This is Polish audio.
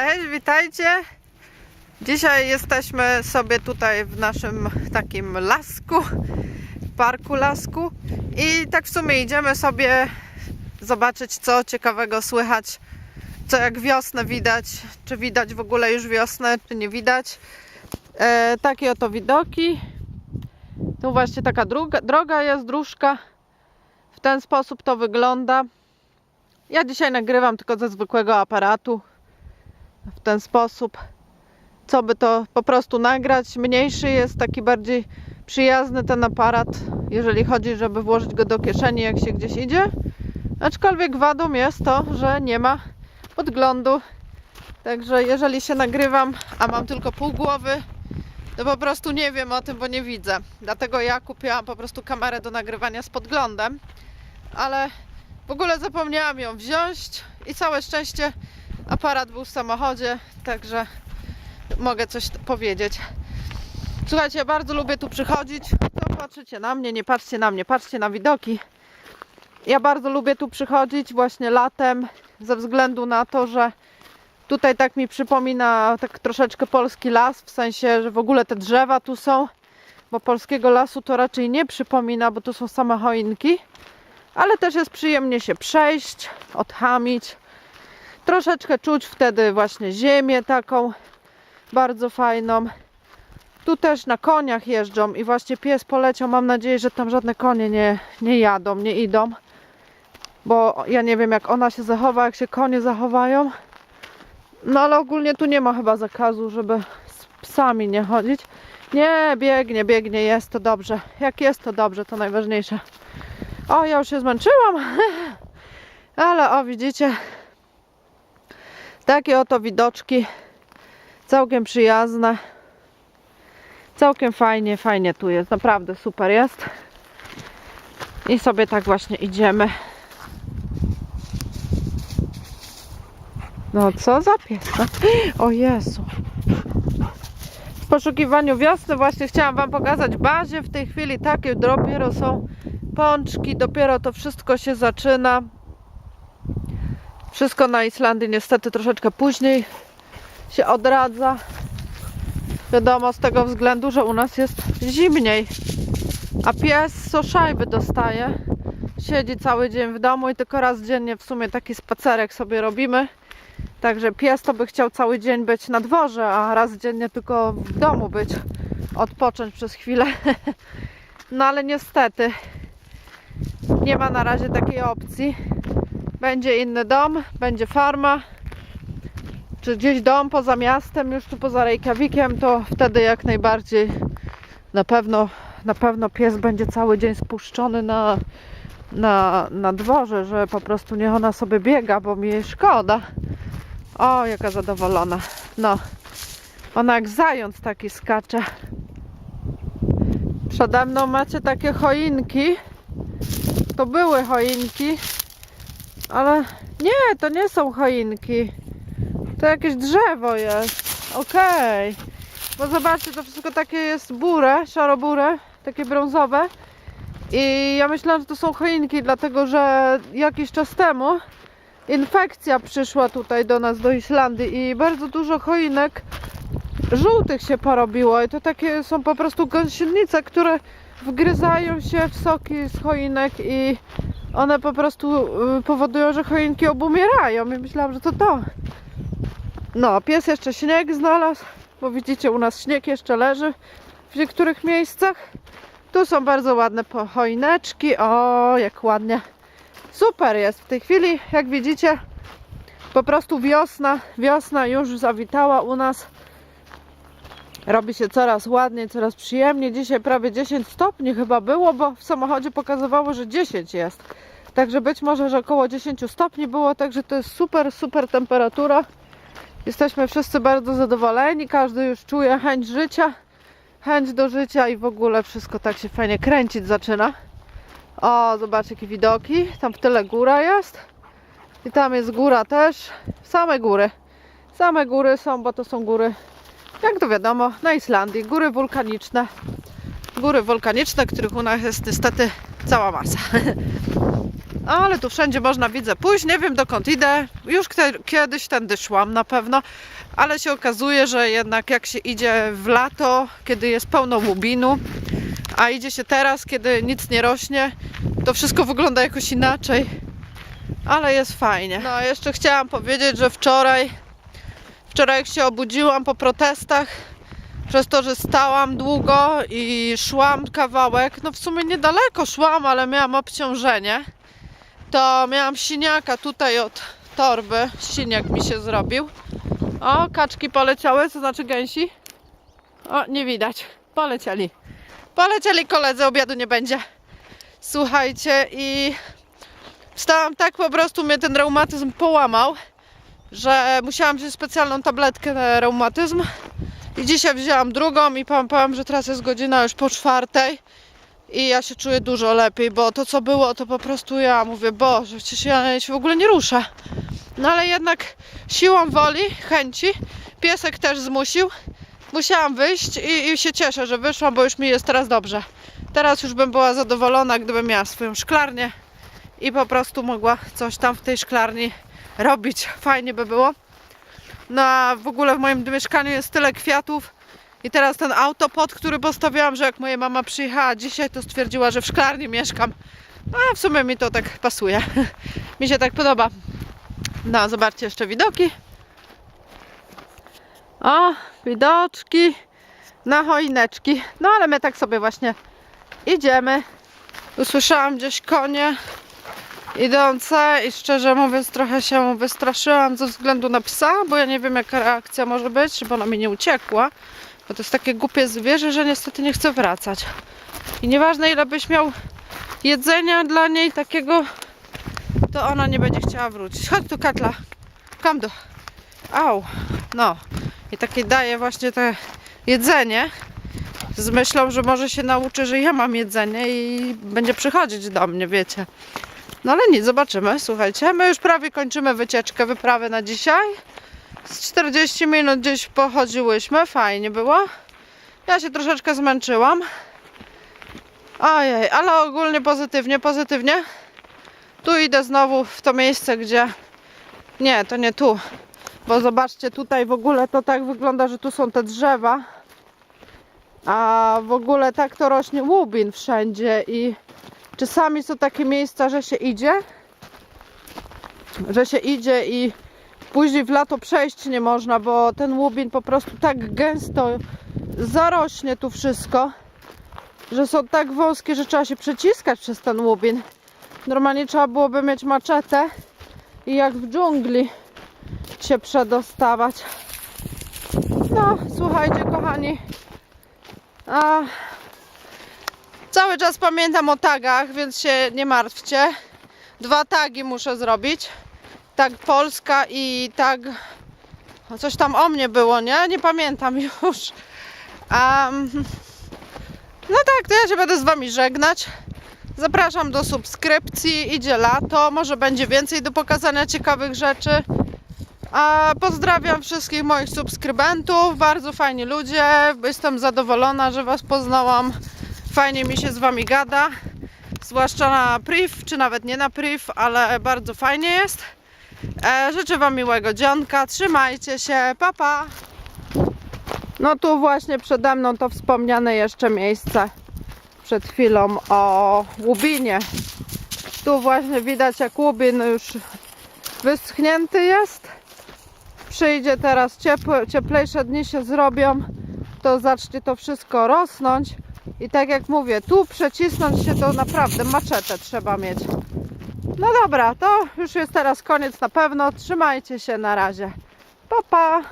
Cześć, witajcie. Dzisiaj jesteśmy sobie tutaj w naszym takim lasku, parku lasku i tak w sumie idziemy sobie zobaczyć co ciekawego słychać, co jak wiosnę widać, czy widać w ogóle już wiosnę, czy nie widać. E, takie oto widoki. Tu właśnie taka druga, droga jest, dróżka. W ten sposób to wygląda. Ja dzisiaj nagrywam tylko ze zwykłego aparatu. W ten sposób. Co by to po prostu nagrać? Mniejszy jest, taki bardziej przyjazny ten aparat, jeżeli chodzi, żeby włożyć go do kieszeni, jak się gdzieś idzie. Aczkolwiek wadą jest to, że nie ma podglądu. Także jeżeli się nagrywam, a mam tylko pół głowy, to po prostu nie wiem o tym, bo nie widzę. Dlatego ja kupiłam po prostu kamerę do nagrywania z podglądem, ale w ogóle zapomniałam ją wziąć i całe szczęście aparat był w samochodzie, także mogę coś powiedzieć. Słuchajcie, ja bardzo lubię tu przychodzić. To patrzycie na mnie, nie patrzcie na mnie, patrzcie na widoki. Ja bardzo lubię tu przychodzić właśnie latem, ze względu na to, że tutaj tak mi przypomina tak troszeczkę polski las, w sensie, że w ogóle te drzewa tu są, bo polskiego lasu to raczej nie przypomina, bo tu są same choinki, ale też jest przyjemnie się przejść, odchamić. Troszeczkę czuć wtedy właśnie ziemię taką bardzo fajną. Tu też na koniach jeżdżą i właśnie pies poleciał. Mam nadzieję, że tam żadne konie nie, nie jadą, nie idą. Bo ja nie wiem jak ona się zachowa, jak się konie zachowają. No ale ogólnie tu nie ma chyba zakazu, żeby z psami nie chodzić. Nie, biegnie, biegnie, jest to dobrze. Jak jest to dobrze, to najważniejsze. O, ja już się zmęczyłam. Ale o, widzicie, takie oto widoczki. Całkiem przyjazne. Całkiem fajnie, fajnie tu jest. Naprawdę super jest. I sobie tak właśnie idziemy. No co za pies? O Jezu. W poszukiwaniu wiosny właśnie chciałam Wam pokazać bazie. W tej chwili takie dopiero są pączki. Dopiero to wszystko się zaczyna. Wszystko na Islandii niestety troszeczkę później się odradza. Wiadomo z tego względu, że u nas jest zimniej. A pies co szajby dostaje. Siedzi cały dzień w domu i tylko raz dziennie w sumie taki spacerek sobie robimy. Także pies to by chciał cały dzień być na dworze, a raz dziennie tylko w domu być. Odpocząć przez chwilę. No ale niestety nie ma na razie takiej opcji. Będzie inny dom, będzie farma, czy gdzieś dom poza miastem, już tu poza Reykjavikiem, to wtedy jak najbardziej na pewno, na pewno pies będzie cały dzień spuszczony na, na, na dworze, że po prostu niech ona sobie biega, bo mi jej szkoda. O, jaka zadowolona. No, ona jak zając taki skacze. Przede mną macie takie choinki. To były choinki, ale nie, to nie są choinki. To jakieś drzewo jest. Okej. Bo zobaczcie, to wszystko takie jest burę, szarobure, takie brązowe. I ja myślałam, że to są choinki, dlatego że jakiś czas temu infekcja przyszła tutaj do nas, do Islandii i bardzo dużo choinek żółtych się porobiło. I to takie są po prostu gąsienice, które wgryzają się w soki z choinek i one po prostu y, powodują, że choinki obumierają. I myślałam, że to to. No, pies jeszcze śnieg znalazł, bo widzicie, u nas śnieg jeszcze leży w niektórych miejscach. Tu są bardzo ładne choineczki. O, jak ładnie. Super jest. W tej chwili, jak widzicie, po prostu wiosna, wiosna już zawitała u nas. Robi się coraz ładniej, coraz przyjemniej. Dzisiaj prawie 10 stopni chyba było, bo w samochodzie pokazywało, że 10 jest. Także być może, że około 10 stopni było, także to jest super, super temperatura. Jesteśmy wszyscy bardzo zadowoleni, każdy już czuje chęć życia, chęć do życia i w ogóle wszystko tak się fajnie kręcić zaczyna. O, zobaczcie jakie widoki, tam w tyle góra jest i tam jest góra też, same góry. Same góry są, bo to są góry, jak to wiadomo, na Islandii, góry wulkaniczne. Góry wulkaniczne, których u nas jest niestety cała masa. Ale tu wszędzie można, widzę, pójść. Nie wiem dokąd idę. Już kiedyś tędy szłam na pewno. Ale się okazuje, że jednak jak się idzie w lato, kiedy jest pełno łubinu, a idzie się teraz, kiedy nic nie rośnie, to wszystko wygląda jakoś inaczej. Ale jest fajnie. No, jeszcze chciałam powiedzieć, że wczoraj, wczoraj jak się obudziłam po protestach, przez to, że stałam długo i szłam kawałek, no w sumie niedaleko szłam, ale miałam obciążenie, to miałam siniaka tutaj od torby. Siniak mi się zrobił. O, kaczki poleciały, to znaczy gęsi. O, nie widać. Polecieli. Polecieli koledzy, obiadu nie będzie. Słuchajcie, i wstałam tak, po prostu mnie ten reumatyzm połamał, że musiałam wziąć specjalną tabletkę na reumatyzm. I dzisiaj wzięłam drugą i powiem, że teraz jest godzina już po czwartej i ja się czuję dużo lepiej, bo to co było, to po prostu ja mówię, Boże, przecież ja się w ogóle nie ruszę. No ale jednak siłą woli, chęci, piesek też zmusił. Musiałam wyjść i, i się cieszę, że wyszłam, bo już mi jest teraz dobrze. Teraz już bym była zadowolona, gdybym miała swoją szklarnię i po prostu mogła coś tam w tej szklarni robić. Fajnie by było. No a w ogóle w moim mieszkaniu jest tyle kwiatów i teraz ten autopod, który postawiłam, że jak moja mama przyjechała dzisiaj, to stwierdziła, że w szklarni mieszkam. No a w sumie mi to tak pasuje. mi się tak podoba. No, zobaczcie jeszcze widoki. O, widoczki na choineczki. No ale my tak sobie właśnie idziemy. Usłyszałam gdzieś konie idące i szczerze mówiąc trochę się wystraszyłam ze względu na psa, bo ja nie wiem jaka reakcja może być, bo ona mi nie uciekła. Bo to jest takie głupie zwierzę, że niestety nie chce wracać. I nieważne ile byś miał jedzenia dla niej takiego, to ona nie będzie chciała wrócić. Chodź tu Katla, kom tu. Au, no. I takie daje właśnie te jedzenie z myślą, że może się nauczy, że ja mam jedzenie i będzie przychodzić do mnie, wiecie. No ale nic, zobaczymy. Słuchajcie, my już prawie kończymy wycieczkę, wyprawę na dzisiaj. Z 40 minut gdzieś pochodziłyśmy, fajnie było. Ja się troszeczkę zmęczyłam. Ojej, ale ogólnie pozytywnie, pozytywnie. Tu idę znowu w to miejsce, gdzie... Nie, to nie tu. Bo zobaczcie, tutaj w ogóle to tak wygląda, że tu są te drzewa. A w ogóle tak to rośnie łubin wszędzie i czasami są takie miejsca, że się idzie, że się idzie i później w lato przejść nie można, bo ten łubin po prostu tak gęsto zarośnie tu wszystko, że są tak wąskie, że trzeba się przeciskać przez ten łubin. Normalnie trzeba byłoby mieć maczetę i jak w dżungli się przedostawać. No, słuchajcie, kochani. A, cały czas pamiętam o tagach, więc się nie martwcie. Dwa tagi muszę zrobić. Tag Polska i tag. o, Coś tam o mnie było, nie? Nie pamiętam już. Um, no tak, to ja się będę z Wami żegnać. Zapraszam do subskrypcji. Idzie lato, może będzie więcej do pokazania ciekawych rzeczy. A pozdrawiam wszystkich moich subskrybentów, bardzo fajni ludzie. Jestem zadowolona, że Was poznałam. Fajnie mi się z Wami gada, zwłaszcza na priv, czy nawet nie na priv, ale bardzo fajnie jest. E, życzę Wam miłego dzionka, trzymajcie się, pa pa! No tu właśnie przede mną to wspomniane jeszcze miejsce przed chwilą o Łubinie. Tu właśnie widać jak Łubin już wyschnięty jest przyjdzie teraz ciepłe, cieplejsze dni się zrobią, to zacznie to wszystko rosnąć. I tak jak mówię, tu przecisnąć się to naprawdę maczetę trzeba mieć. No dobra, to już jest teraz koniec na pewno. Trzymajcie się na razie. Pa, pa!